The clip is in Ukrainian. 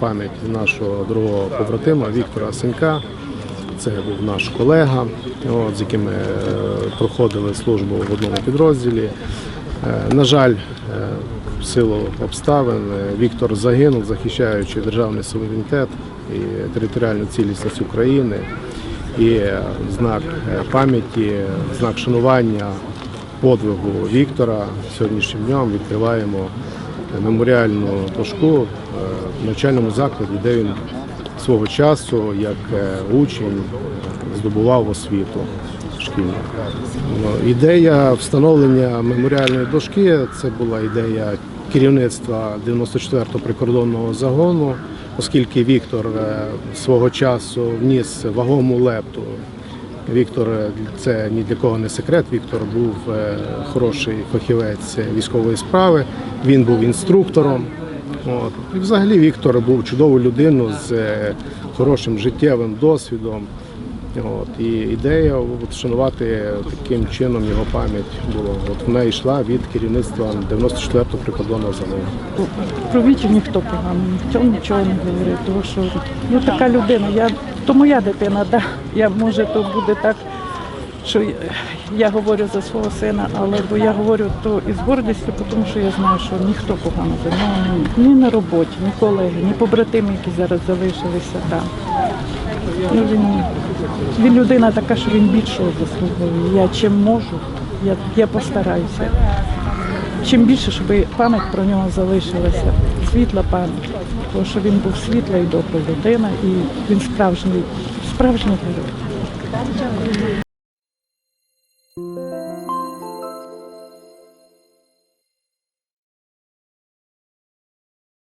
Пам'ять нашого другого побратима Віктора Сенька. Це був наш колега, от, з яким ми е, проходили службу в одному підрозділі. Е, На жаль, е, в силу обставин Віктор загинув, захищаючи державний суверенітет і територіальну цілісність України. І знак пам'яті, знак шанування подвигу Віктора сьогоднішнім днем відкриваємо меморіальну дошку е, в навчальному закладі, де він свого часу як е, учень здобував освіту шкільну. Ну, Ідея встановлення меморіальної дошки це була ідея керівництва 94-го прикордонного загону, оскільки Віктор е, свого часу вніс вагому лепту Віктор, це ні для кого не секрет. Віктор був е, хороший фахівець військової справи. Він був інструктором. От. І взагалі Віктор був чудовою людиною з е, хорошим життєвим досвідом. От. І ідея от, вшанувати таким чином його пам'ять була. От вона йшла від керівництва 94-го прикордонного загону. Про Вітю ніхто погано, ніхто нічого не говорив, тому що ну така людина. Я то моя дитина, да. Я може то буде так, що я- я говорю за свого сина, але бо я говорю то із гордістю, тому що я знаю, що ніхто погано за нього ні на роботі, ні колеги, ні побратими, які зараз залишилися там. Він, він людина така, що він більшого заслуговує. Я чим можу, я, я постараюся. Чим більше, щоб пам'ять про нього залишилася, світла пам'ять, тому що він був світла і добра людина, і він справжній, справжній герой.